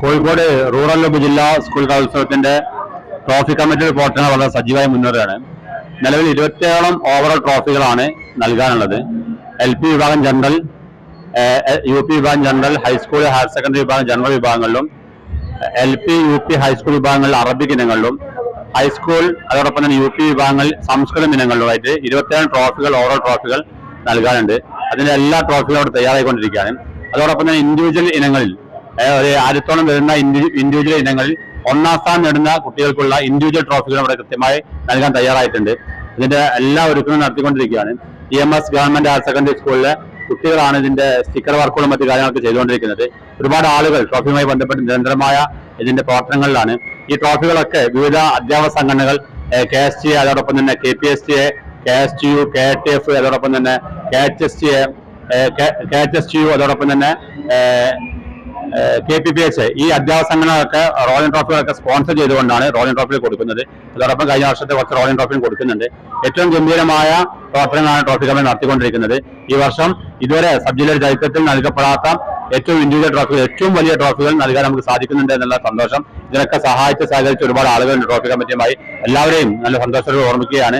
Kozhikode rural ഉപജില്ലാ school കലോത്സവത്തിന്റെ trophy committee റിപ്പോർട്ടിന് വളരെ സജീവമായി മുന്നേറുകയാണ്. നിലവിൽ ഇരുപത്തിയേഴോളം ഓവറോൾ ട്രോഫികളാണ് നൽകാനുള്ളത്. എൽ പി വിഭാഗം ജനറൽ യു പി വിഭാഗം general high school higher secondary വിഭാഗം ജനറൽ വിഭാഗങ്ങളിലും L P U P high school വിഭാഗങ്ങളിൽ അറബിക് ഇനങ്ങളിലും ഹൈസ്കൂൾ അതോടൊപ്പം തന്നെ യു പി വിഭാഗങ്ങളിൽ സംസ്കൃതം ഇനങ്ങളിലുമായിട്ട് ഇരുപത്തിയേഴ് ട്രോഫികൾ ഓവറോൾ ട്രോഫികൾ നൽകാനുണ്ട്. അതിന്റെ എല്ലാ ട്രോഫികളും അവിടെ തയ്യാറായിക്കൊണ്ടിരിക്കുകയാണ്. അതോടൊപ്പം തന്നെ ഇൻഡിവിജ്വൽ ഇനങ്ങളിൽ ഒരു ആയിരത്തോളം വരുന്ന ഇൻഡിവിജ്വൽ ഇനങ്ങളിൽ ഒന്നാം സ്ഥാനം നേടുന്ന കുട്ടികൾക്കുള്ള ഇൻഡിവിജ്വൽ ട്രോഫികൾ അവിടെ കൃത്യമായി നൽകാൻ തയ്യാറായിട്ടുണ്ട്. ഇതിന്റെ എല്ലാ ഒരുക്കങ്ങളും നടത്തിക്കൊണ്ടിരിക്കുകയാണ്. E M S government higher secondary സ്കൂളിലെ കുട്ടികളാണ് ഇതിന്റെ സ്റ്റിക്കർ വർക്കുകളും മറ്റു കാര്യങ്ങളൊക്കെ ചെയ്തുകൊണ്ടിരിക്കുന്നത്. ഒരുപാട് ആളുകൾ ട്രോഫിയുമായി ബന്ധപ്പെട്ട് നിരന്തരമായ ഇതിന്റെ പ്രവർത്തനങ്ങളിലാണ്. ഈ ട്രോഫികളൊക്കെ വിവിധ അധ്യാപക സംഘടനകൾ കെ എസ് ടി എ അതോടൊപ്പം തന്നെ K P S T A K S T U K T F അതോടൊപ്പം തന്നെ K H S T A K H S T U അതോടൊപ്പം തന്നെ കെ പി പി എച്ച് ഈ അധ്യാപക സംഘടനകളൊക്കെ റോയൽ ട്രോഫികളൊക്കെ സ്പോൺസർ ചെയ്തുകൊണ്ടാണ് റോയൽ ട്രോഫികൾ കൊടുക്കുന്നത്. അതോടൊപ്പം കഴിഞ്ഞ വർഷത്തെ കുറച്ച് റോയൽ ട്രോഫിയും കൊടുക്കുന്നുണ്ട്. ഏറ്റവും ഗംഭീരമായ പ്രവർത്തനങ്ങളാണ് ട്രോഫി കമ്പനി നടത്തിക്കൊണ്ടിരിക്കുന്നത്. ഈ വർഷം ഇതുവരെ സബ് ജില്ലയിൽ ചരിത്രത്തിൽ നൽകപ്പെടാത്ത ഏറ്റവും ഇൻഡിവിജ്വൽ ട്രോഫികൾ ഏറ്റവും വലിയ ട്രോഫികൾ നൽകാൻ നമുക്ക് സാധിക്കുന്നുണ്ട് എന്നുള്ള സന്തോഷം. ഇതിനൊക്കെ സഹായിച്ച് സഹകരിച്ച ഒരുപാട് ആളുകളുണ്ട് ട്രോഫി കമ്മിറ്റിയുമായി എല്ലാവരെയും നല്ല സന്തോഷത്തോടെ ഓർമ്മിക്കുകയാണ്.